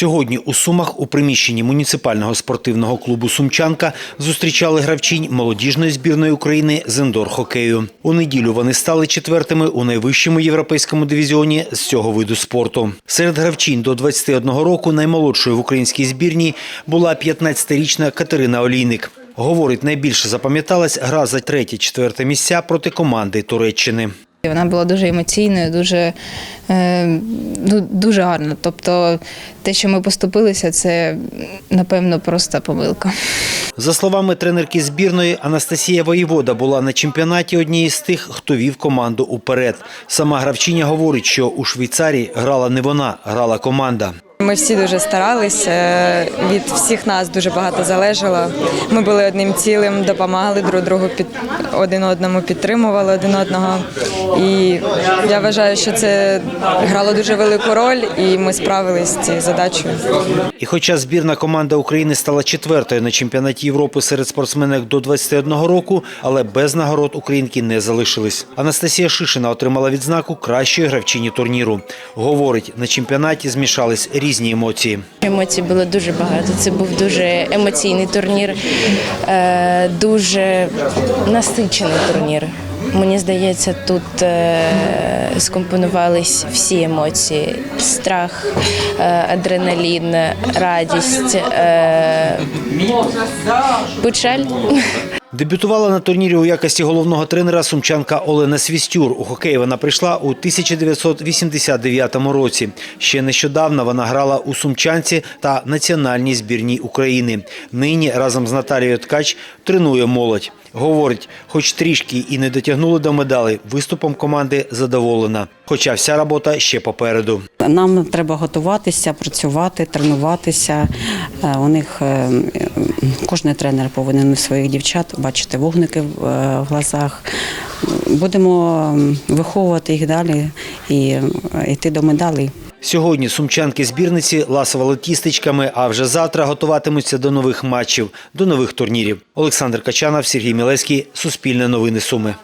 Сьогодні у Сумах у приміщенні муніципального спортивного клубу Сумчанка зустрічали гравчинь молодіжної збірної України з індор-хокею. У неділю вони стали четвертими у найвищому європейському дивізіоні з цього виду спорту. Серед гравчинь до 21 року наймолодшою в українській збірній була 15-річна Катерина Олійник. Говорить, найбільше запам'яталась гра за третє-четверте місця проти команди Туреччини. Вона була дуже емоційною, дуже, е, ну, дуже гарна. Тобто те, що ми поступилися, це напевно просто помилка. За словами тренерки збірної, Анастасія Воєвода була на чемпіонаті однією з тих, хто вів команду уперед. Сама гравчиня говорить, що у Швейцарії грала не вона, грала команда. Ми всі дуже старались. е, Від всіх нас дуже багато залежало. Ми були одним цілим, допомагали друг другу під один одному, підтримували один одного. І я вважаю, що це грало дуже велику роль, і ми справились з цією задачею. І хоча збірна команда України стала четвертою на чемпіонаті Європи серед спортсменок до 21 року, але без нагород українки не залишились. Анастасія Шишина отримала відзнаку кращої гравчині турніру. Говорить, на чемпіонаті змішались різні емоції. Емоцій було дуже багато. Це був дуже емоційний турнір, е, дуже насичений турнір. Мені здається, тут е, скомпонувались всі емоції: страх, е, адреналін, радість, печаль. Дебютувала на турнірі у якості головного тренера сумчанка Олена Свістюр. У хокей вона прийшла у 1989 році. Ще нещодавно вона грала у сумчанці та національній збірній України. Нині разом з Наталією Ткач тренує молодь. Говорить, хоч трішки і не дотягнули до медалей, виступом команди задоволена. Хоча вся робота ще попереду. Нам треба готуватися, працювати, тренуватися. Е, У них е, кожен тренер повинен у своїх дівчат бачити вогники в е, глазах. Будемо виховувати їх далі і йти до медалей. Сьогодні сумчанки збірниці ласували тістечками, а вже завтра готуватимуться до нових матчів, до нових турнірів. Олександр Качанов, Сергій Мілецький, Суспільне новини Суми.